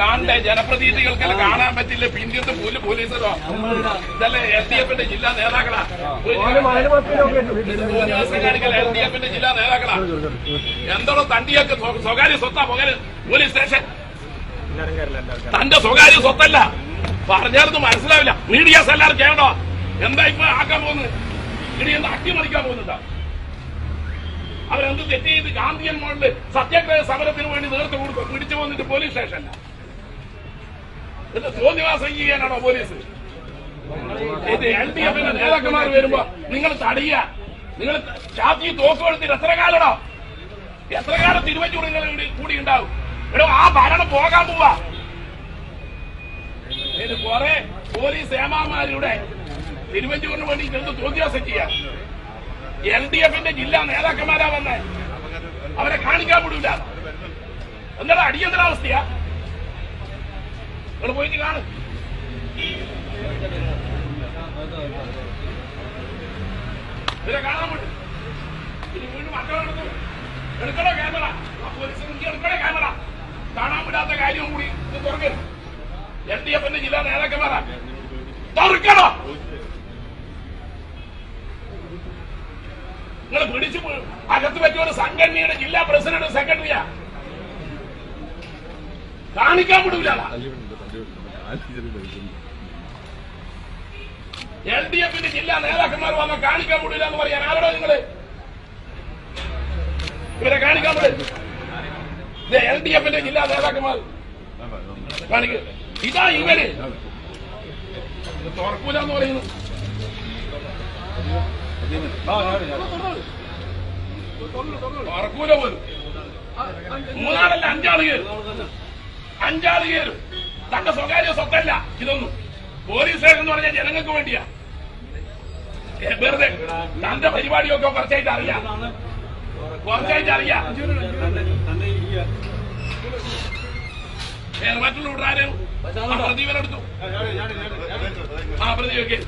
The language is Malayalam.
കാണണ്ടേ? ജനപ്രതിനിധികൾക്കെല്ലാം കാണാൻ പറ്റില്ല. പിന്നീട് പോലും പോലീസരോ ഇതല്ലേ എൽ ഡി എഫിന്റെ ജില്ലാ നേതാക്കളാ? കാണിക്കൽ എൽ ഡി എഫിന്റെ ജില്ലാ നേതാക്കളാ? എന്തോ തണ്ടിയൊക്കെ സ്വകാര്യ സ്വത്താ പോലീസ് സ്റ്റേഷൻ? തന്റെ സ്വകാര്യ സ്വത്തല്ല. പറഞ്ഞാലൊന്നും മനസ്സിലാവില്ല. മീഡിയാസ് എല്ലാവരും ചെയ്യണോ? എന്താ ഇപ്പൊ ആക്കാൻ പോകുന്നത്? ഇനി എന്താ അട്ടിമറിക്കാൻ പോകുന്നുണ്ടോ? അവരെന്ത് തെറ്റ് ചെയ്ത് ഗാന്ധിയൻ മോളിൽ സത്യാഗ്രഹ സമരത്തിന് വേണ്ടി നേതൃത്വം കൊടുക്കും പിടിച്ചു വന്നിട്ട് പോലീസ് സ്റ്റേഷനില്ല എന്നിട്ട് തോന്നിവാസം ചെയ്യാനാണോ പോലീസ്? ഇത് എൽ ഡി എഫിന്റെ നേതാക്കന്മാർ വരുമ്പോ നിങ്ങൾ തടയുക. നിങ്ങൾ ചാത്തി തോക്ക് കൊടുത്തിട്ട് എത്ര കാലടോ? എത്ര കാലം തിരുവഞ്ചൂർ നിങ്ങൾ കൂടി ഉണ്ടാവും. എടോ ആ ഭരണം പോകാൻ പോവാ. ഇത് പോലീസ് ഏമാമാരുടെ തിരുവഞ്ചൂരിന് വേണ്ടി ചെന്ന് തോന്നിയാസം ചെയ്യാം? എൽ ഡി എഫിന്റെ ജില്ലാ നേതാക്കന്മാരാ വന്നേ. അവരെ കാണിക്കാൻ വിടൂല. എന്താ അടിയന്തരാവസ്ഥയാ? നിങ്ങൾ പോയിട്ട് കാണും. ഇവരെ കാണാൻ വിടും. ഇനി വീണ്ടും മറ്റവരെടുത്തു എടുക്കണോ ക്യാമറ? ആ പോലീസ് എടുക്കണോ ക്യാമറ. കാണാൻ വിടാത്ത കാര്യം കൂടി ഇത് തുറക്കരുത് എൽ ഡി എഫിന്റെ ജില്ലാ നേതാക്കന്മാരാ. തുറക്കണോ നിങ്ങൾ പിടിച്ചു അകത്ത് പറ്റിയ ഒരു സംഘടനയുടെ ജില്ലാ പ്രസിഡന്റ് സെക്രട്ടറിയാ. കാണിക്കാൻ വിടൂല. എൽ ഡി എഫിന്റെ ജില്ലാ നേതാക്കന്മാർ വന്ന കാണിക്കാൻ വിടില്ല എന്ന് പറയാൻ ആരോടോ നിങ്ങൾ? ഇവരെ കാണിക്കാൻ വിടും. എൽ ഡി എഫിന്റെ ജില്ലാ നേതാക്കന്മാർ. ഇതാ ഇവർ. തുറക്കൂലെന്ന് പറയുന്നു. തുറക്കൂല പോലും. മൂന്നാളല്ല അഞ്ചാൾ കയറും. അഞ്ചാൾ കയറും. തന്റെ സ്വകാര്യ സ്വത്തല്ല ഇതൊന്നും. പോലീസ് എന്ന് പറഞ്ഞാൽ ജനങ്ങൾക്ക് വേണ്ടിയാ. വെറുതെ. തന്റെ പരിപാടിയൊക്കെ കുറച്ചായിട്ട് അറിയാം. കുറച്ചായിട്ട് അറിയാം. മറ്റുള്ള ആരും പ്രതിവനെടുത്തു ആ പ്രതി വെക്കേ